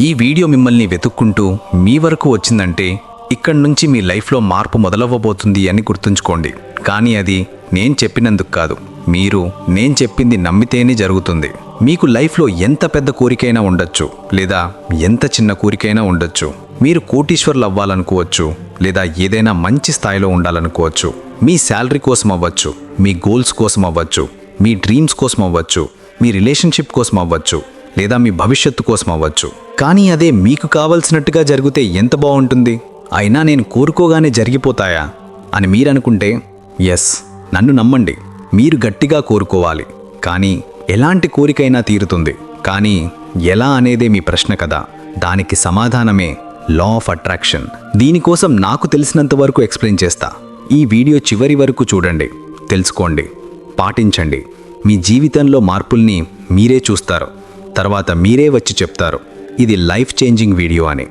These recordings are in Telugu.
ఈ వీడియో మిమ్మల్ని వెతుక్కుంటూ మీ వరకు వచ్చిందంటే ఇక్కడి నుంచి మీ లైఫ్లో మార్పు మొదలవ్వబోతుంది అని గుర్తుంచుకోండి. కానీ అది నేను చెప్పినందుకు కాదు. మీరు నేను చెప్పింది నమ్మితేనే జరుగుతుంది. మీకు లైఫ్లో ఎంత పెద్ద కోరికైనా ఉండొచ్చు. లేదా ఎంత చిన్న కోరికైనా ఉండొచ్చు. మీరు కోటీశ్వర్లు అవ్వాలనుకోవచ్చు లేదా ఏదైనా మంచి స్థాయిలో ఉండాలనుకోవచ్చు. మీ శాలరీ కోసం అవ్వచ్చు. మీ గోల్స్ కోసం అవ్వచ్చు. మీ డ్రీమ్స్ కోసం అవ్వచ్చు. మీ రిలేషన్షిప్ కోసం అవ్వచ్చు. లేదా మీ భవిష్యత్తు కోసం అవ్వచ్చు. కానీ అదే మీకు కావలసినట్టుగా జరిగితే ఎంత బాగుంటుంది? అయినా నేను కోరుకోగానే జరిగిపోతాయా? అని మీరనుకుంటే ఎస్ నన్ను నమ్మండి. మీరు గట్టిగా కోరుకోవాలి. కానీ ఎలాంటి కోరికైనా తీరుతుంది. కానీ ఎలా అనేదే మీ ప్రశ్న కదా. దానికి సమాధానమే లా ఆఫ్ అట్రాక్షన్ దీనికోసం నాకు తెలిసినంత వరకు ఎక్స్ప్లెయిన్ చేస్తా. ఈ వీడియో చివరి వరకు చూడండి. తెలుసుకోండి. పాటించండి. మీ జీవితంలో మార్పుల్ని మీరే చూస్తారు. తర్వాత మీరే వచ్చి చెప్తారు. ఇది లైఫ్ చేంజింగ్ వీడియో అని.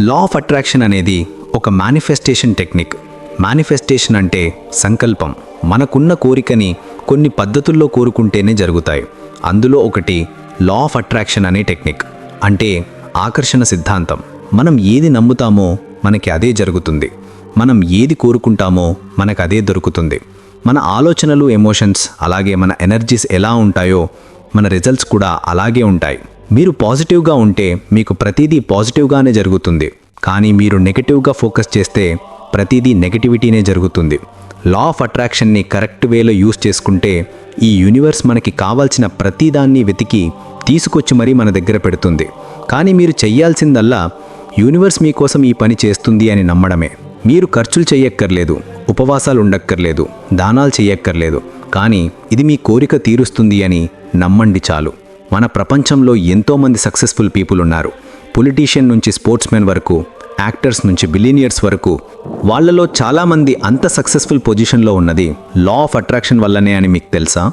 లా ఆఫ్ అట్రాక్షన్ అనేది ఒక మేనిఫెస్టేషన్ టెక్నిక్ మేనిఫెస్టేషన్ అంటే సంకల్పం. మనకున్న కోరికని కొన్ని పద్ధతుల్లో కోరుకుంటేనే జరుగుతాయి. అందులో ఒకటి లా ఆఫ్ అట్రాక్షన్ అనే టెక్నిక్ అంటే ఆకర్షణ సిద్ధాంతం. మనం ఏది నమ్ముతామో మనకి అదే జరుగుతుంది. మనం ఏది కోరుకుంటామో మనకు అదే దొరుకుతుంది. మన ఆలోచనలు ఎమోషన్స్ అలాగే మన ఎనర్జీస్ ఎలా ఉంటాయో మన రిజల్ట్స్ కూడా అలాగే ఉంటాయి. మీరు పాజిటివ్గా ఉంటే మీకు ప్రతిదీ పాజిటివ్గానే జరుగుతుంది. కానీ మీరు నెగటివ్గా ఫోకస్ చేస్తే ప్రతిదీ నెగటివిటీనే జరుగుతుంది. లా ఆఫ్ అట్రాక్షన్ని కరెక్ట్ వేలో యూస్ చేసుకుంటే ఈ యూనివర్స్ మనకి కావాల్సిన ప్రతిదాన్ని వెతికి తీసుకొచ్చి మరీ మన దగ్గర పెడుతుంది. కానీ మీరు చెయ్యాల్సిందల్లా యూనివర్స్ మీకోసం ఈ పని చేస్తుంది అని నమ్మడమే. మీరు ఖర్చులు చెయ్యక్కర్లేదు ఉపవాసాలు ఉండక్కర్లేదు దానాలు చెయ్యక్కర్లేదు కానీ ఇది మీ కోరిక తీరుస్తుంది అని నమ్మండి చాలు. మన ప్రపంచంలో ఎంతోమంది సక్సెస్ఫుల్ పీపుల్ ఉన్నారు పొలిటీషియన్ నుంచి స్పోర్ట్స్ మెన్ వరకు యాక్టర్స్ నుంచి బిలీనియర్స్ వరకు వాళ్ళలో చాలామంది అంత సక్సెస్ఫుల్ పొజిషన్లో ఉన్నది లా ఆఫ్ అట్రాక్షన్ వల్లనే అని మీకు తెలుసా?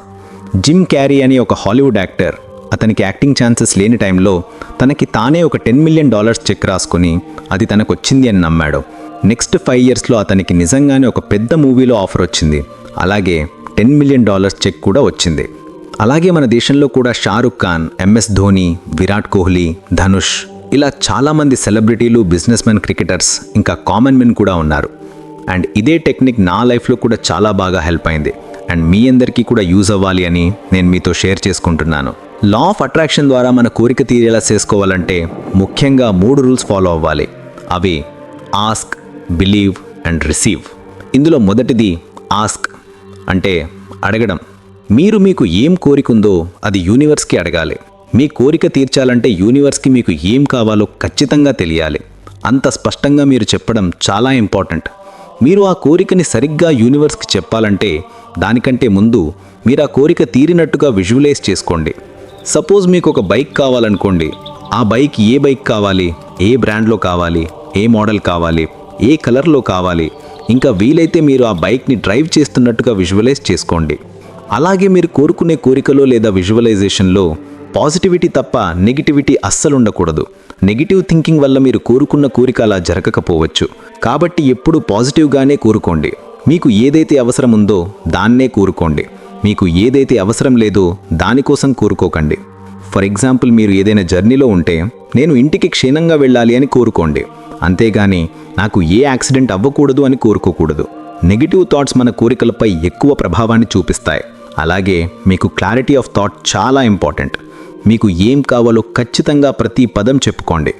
జిమ్ క్యారీ అని ఒక హాలీవుడ్ యాక్టర్ అతనికి యాక్టింగ్ ఛాన్సెస్ లేని టైంలో తనకి తానే ఒక టెన్ మిలియన్ డాలర్స్ చెక్ రాసుకుని అది తనకు వచ్చింది అని నమ్మాడు. నెక్స్ట్ ఫైవ్ ఇయర్స్లో అతనికి నిజంగానే ఒక పెద్ద మూవీలో ఆఫర్ వచ్చింది. అలాగే టెన్ మిలియన్ డాలర్స్ చెక్ కూడా వచ్చింది. అలాగే మన దేశంలో కూడా షారుఖ్ ఖాన్ ఎంఎస్ ధోని విరాట్ కోహ్లీ ధనుష్ ఇలా చాలామంది సెలబ్రిటీలు బిజినెస్ మెన్ క్రికెటర్స్ ఇంకా కామన్ మెన్ కూడా ఉన్నారు. అండ్ ఇదే టెక్నిక్ నా లైఫ్లో కూడా చాలా బాగా హెల్ప్ అయింది. అండ్ మీ అందరికీ కూడా యూజ్ అవ్వాలి అని నేను మీతో షేర్ చేసుకుంటున్నాను. లా ఆఫ్ అట్రాక్షన్ ద్వారా మన కోరిక తీరేలా చేసుకోవాలంటే ముఖ్యంగా మూడు రూల్స్ ఫాలో అవ్వాలి. అవి ఆస్క్ బిలీవ్ అండ్ రిసీవ్. ఇందులో మొదటిది ఆస్క్. అంటే అడగడం మీరు మీకు ఏం కోరికుందో అది యూనివర్స్కి అడగాలి. మీ కోరిక తీర్చాలంటే యూనివర్స్కి మీకు ఏం కావాలో ఖచ్చితంగా తెలియాలి. అంత స్పష్టంగా మీరు చెప్పడం చాలా ఇంపార్టెంట్. మీరు ఆ కోరికని సరిగ్గా యూనివర్స్కి చెప్పాలంటే దానికంటే ముందు మీరు ఆ కోరిక తీరినట్టుగా విజువలైజ్ చేసుకోండి. సపోజ్ మీకు ఒక బైక్ కావాలనుకోండి. ఆ బైక్ ఏ బైక్ కావాలి? ఏ బ్రాండ్లో కావాలి? ఏ మోడల్ కావాలి? ఏ కలర్లో కావాలి? ఇంకా వీలైతే మీరు ఆ బైక్ని డ్రైవ్ చేస్తున్నట్టుగా విజువలైజ్ చేసుకోండి. అలాగే మీరు కోరుకునే కోరికలో లేదా విజువలైజేషన్లో పాజిటివిటీ తప్ప నెగిటివిటీ అస్సలు ఉండకూడదు. నెగిటివ్ థింకింగ్ వల్ల మీరు కోరుకున్న కోరిక అలా జరగకపోవచ్చు. కాబట్టి ఎప్పుడు పాజిటివ్గానే కోరుకోండి. మీకు ఏదైతే అవసరం ఉందో దాన్నే కోరుకోండి. మీకు ఏదైతే అవసరం లేదో దానికోసం కోరుకోకండి. ఫర్ ఎగ్జాంపుల్ మీరు ఏదైనా జర్నీలో ఉంటే నేను ఇంటికి క్షీణంగా వెళ్ళాలి అని కోరుకోండి. అంతేగాని నాకు ఏ యాక్సిడెంట్ అవ్వకూడదు అని కోరుకోకూడదు. నెగిటివ్ థాట్స్ మన కోరికలపై ఎక్కువ ప్రభావాన్ని చూపిస్తాయి. అలాగే మీకు క్లారిటీ ఆఫ్ థాట్ చాలా ఇంపార్టెంట్. మీకు ఏం కావాలో ఖచ్చితంగా ప్రతి పదం చెప్పుకోండి.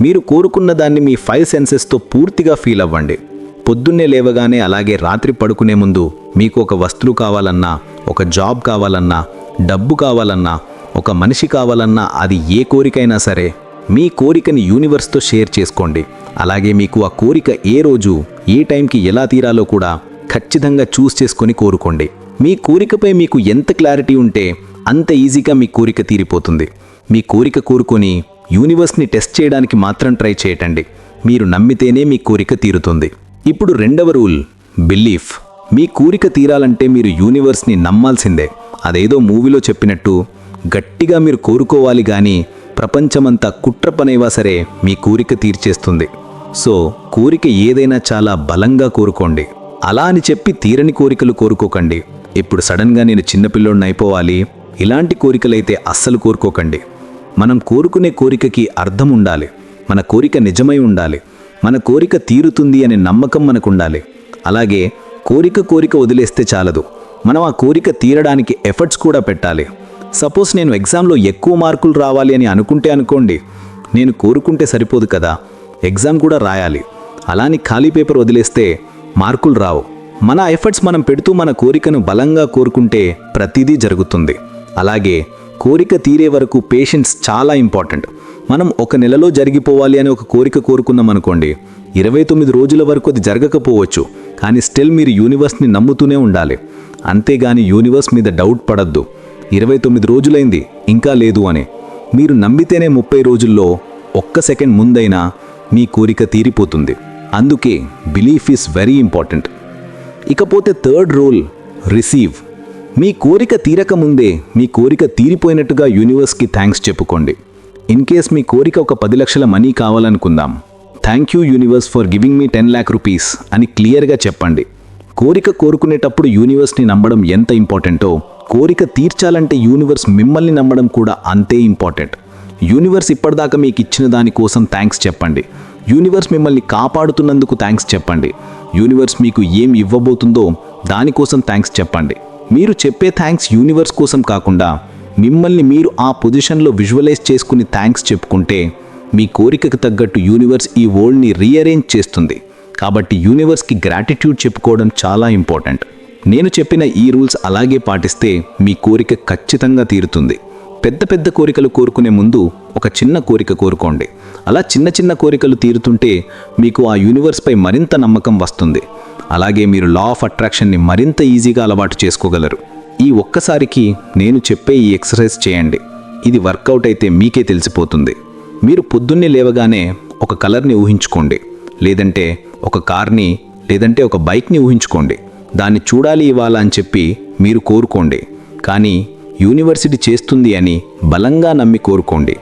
మీరు కోరుకున్న దాన్ని మీ ఫైవ్ సెన్సెస్తో పూర్తిగా ఫీల్ అవ్వండి. పొద్దున్నే లేవగానే అలాగే రాత్రి పడుకునే ముందు మీకు ఒక వస్తువు కావాలన్నా ఒక జాబ్ కావాలన్నా డబ్బు కావాలన్నా ఒక మనిషి కావాలన్నా అది ఏ కోరికైనా సరే మీ కోరికని యూనివర్స్తో షేర్ చేసుకోండి. అలాగే మీకు ఆ కోరిక ఏ రోజు ఏ టైంకి ఎలా తీరాలో కూడా ఖచ్చితంగా చూస్ చేసుకొని కోరుకోండి. మీ కోరికపై మీకు ఎంత క్లారిటీ ఉంటే అంత ఈజీగా మీ కోరిక తీరిపోతుంది. మీ కోరిక కోరుకొని యూనివర్స్ని టెస్ట్ చేయడానికి మాత్రం ట్రై చేయటండి. మీరు నమ్మితేనే మీ కోరిక తీరుతుంది. ఇప్పుడు రెండవ రూల్ బిలీఫ్. మీ కోరిక తీరాలంటే మీరు యూనివర్స్ని నమ్మాల్సిందే. అదేదో మూవీలో చెప్పినట్టు గట్టిగా మీరు కోరుకోవాలి కానీ ప్రపంచమంతా కుట్ర పనేవా సరే మీ కోరిక తీర్చేస్తుంది. సో కోరిక ఏదైనా చాలా బలంగా కోరుకోండి. అలా అని చెప్పి తీరని కోరికలు కోరుకోకండి. ఇప్పుడు సడన్గా నేను చిన్నపిల్లోడిని అయిపోవాలి. ఇలాంటి కోరికలైతే అస్సలు కోరుకోకండి. మనం కోరుకునే కోరికకి అర్థం ఉండాలి. మన కోరిక నిజమై ఉండాలి. మన కోరిక తీరుతుంది అనే నమ్మకం మనకు ఉండాలి అలాగే కోరిక కోరిక వదిలేస్తే చాలదు. మనం ఆ కోరిక తీరడానికి ఎఫర్ట్స్ కూడా పెట్టాలి. సపోజ్ నేను ఎగ్జామ్లో ఎక్కువ మార్కులు రావాలి అని అనుకుంటే అనుకోండి నేను కోరుకుంటే సరిపోదు కదా. ఎగ్జామ్ కూడా రాయాలి. అలాని ఖాళీ పేపర్ వదిలేస్తే మార్కులు రావు. మన ఎఫర్ట్స్ మనం పెడుతూ మన కోరికను బలంగా కోరుకుంటే ప్రతిదీ జరుగుతుంది. అలాగే కోరిక తీరే వరకు పేషెన్స్ చాలా ఇంపార్టెంట్. మనం ఒక నెలలో జరిగిపోవాలి అని ఒక కోరిక కోరుకున్నాం అనుకోండి ఇరవై తొమ్మిది రోజుల వరకు అది జరగకపోవచ్చు. కానీ స్టిల్ మీరు యూనివర్స్ని నమ్ముతూనే ఉండాలి. అంతేగాని యూనివర్స్ మీద డౌట్ పడద్దు. ఇరవై తొమ్మిది రోజులైంది ఇంకా లేదు అని. మీరు నమ్మితేనే ముప్పై రోజుల్లో ఒక్క సెకండ్ ముందైనా మీ కోరిక తీరిపోతుంది. అందుకే బిలీఫ్ ఈస్ వెరీ ఇంపార్టెంట్. ఇకపోతే థర్డ్ రూల్ రిసీవ్. మీ కోరిక తీరక ముందే మీ కోరిక తీరిపోయినట్టుగా యూనివర్స్కి థ్యాంక్స్ చెప్పుకోండి. ఇన్ కేస్ మీ కోరిక ఒక పది లక్షల money కావాలనుకుందాం. Thank you universe for giving me ten lakh rupees అని క్లియర్గా చెప్పండి. కోరిక కోరుకునేటప్పుడు యూనివర్స్ని నమ్మడం ఎంత ఇంపార్టెంటో కోరిక తీర్చాలంటే యూనివర్స్ మిమ్మల్ని నమ్మడం కూడా అంతే ఇంపార్టెంట్. యూనివర్స్ ఇప్పటిదాకా మీకు ఇచ్చిన దానికోసం థ్యాంక్స్ చెప్పండి. యూనివర్స్ మిమ్మల్ని కాపాడుతున్నందుకు థ్యాంక్స్ చెప్పండి. యూనివర్స్ మీకు ఏం ఇవ్వబోతుందో దానికోసం థ్యాంక్స్ చెప్పండి. మీరు చెప్పే థ్యాంక్స్ యూనివర్స్ కోసం కాకుండా మిమ్మల్ని మీరు ఆ పొజిషన్లో విజువలైజ్ చేసుకుని థ్యాంక్స్ చెప్పుకుంటే మీ కోరికకు తగ్గట్టు యూనివర్స్ ఈ వరల్డ్ని రీఅరేంజ్ చేస్తుంది. కాబట్టి యూనివర్స్కి గ్రాటిట్యూడ్ చెప్పుకోవడం చాలా ఇంపార్టెంట్. నేను చెప్పిన ఈ రూల్స్ అలాగే పాటిస్తే మీ కోరిక ఖచ్చితంగా తీరుతుంది. పెద్ద పెద్ద కోరికలు కోరుకునే ముందు ఒక చిన్న కోరిక కోరుకోండి. అలా చిన్న చిన్న కోరికలు తీరుతుంటే మీకు ఆ యూనివర్స్పై మరింత నమ్మకం వస్తుంది. అలాగే మీరు లా ఆఫ్ అట్రాక్షన్ని మరింత ఈజీగా అలవాటు చేసుకోగలరు. ఈ ఒక్కసారికి నేను చెప్పే ఈ ఎక్సర్సైజ్ చేయండి. ఇది వర్కౌట్ అయితే మీకే తెలిసిపోతుంది. మీరు పొద్దున్నే లేవగానే ఒక కలర్ని ఊహించుకోండి. లేదంటే ఒక కార్ని లేదంటే ఒక బైక్ని ఊహించుకోండి. దాన్ని చూడాలి ఇవ్వాలా అని చెప్పి మీరు కోరుకోండి. కానీ యూనివర్సిటీ చేస్తుంది అని బలంగా నమ్మి కోరుకోండి.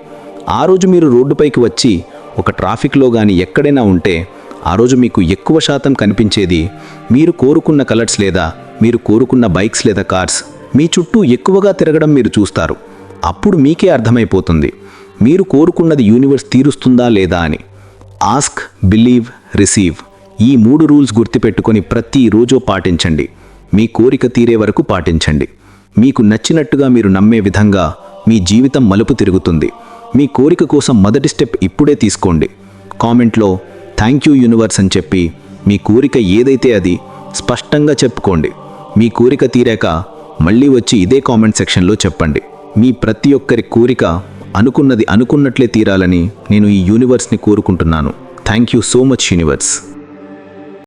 ఆ రోజు మీరు రోడ్డుపైకి వచ్చి ఒక ట్రాఫిక్లో కానీ ఎక్కడైనా ఉంటే ఆ రోజు మీకు ఎక్కువ శాతం కనిపించేది మీరు కోరుకున్న కలర్స్ లేదా మీరు కోరుకున్న బైక్స్ లేదా కార్స్ మీ చుట్టూ ఎక్కువగా తిరగడం మీరు చూస్తారు. అప్పుడు మీకే అర్థమైపోతుంది. మీరు కోరుకున్నది యూనివర్స్ తీరుస్తుందా లేదా అని. Ask believe receive. ఈ మూడు రూల్స్ గుర్తుపెట్టుకొని ప్రతిరోజు పాటించండి. మీ కోరిక తీరే వరకు పాటించండి. మీకు నచ్చినట్టుగా మీరు నమ్మే విధంగా మీ జీవితం మలుపు తిరుగుతుంది. మీ కోరిక కోసం మొదటి స్టెప్ ఇప్పుడే తీసుకోండి. కామెంట్లో థ్యాంక్ యూ యూనివర్స్ అని చెప్పి మీ కోరిక ఏదైతే అది స్పష్టంగా చెప్పుకోండి. మీ కోరిక తీరాక మళ్ళీ వచ్చి ఇదే కామెంట్ సెక్షన్లో చెప్పండి. మీ ప్రతి ఒక్కరి కోరిక అనుకున్నది అనుకున్నట్లే తీరాలని నేను ఈ యూనివర్స్ని కోరుకుంటున్నాను. Thank you so much universe.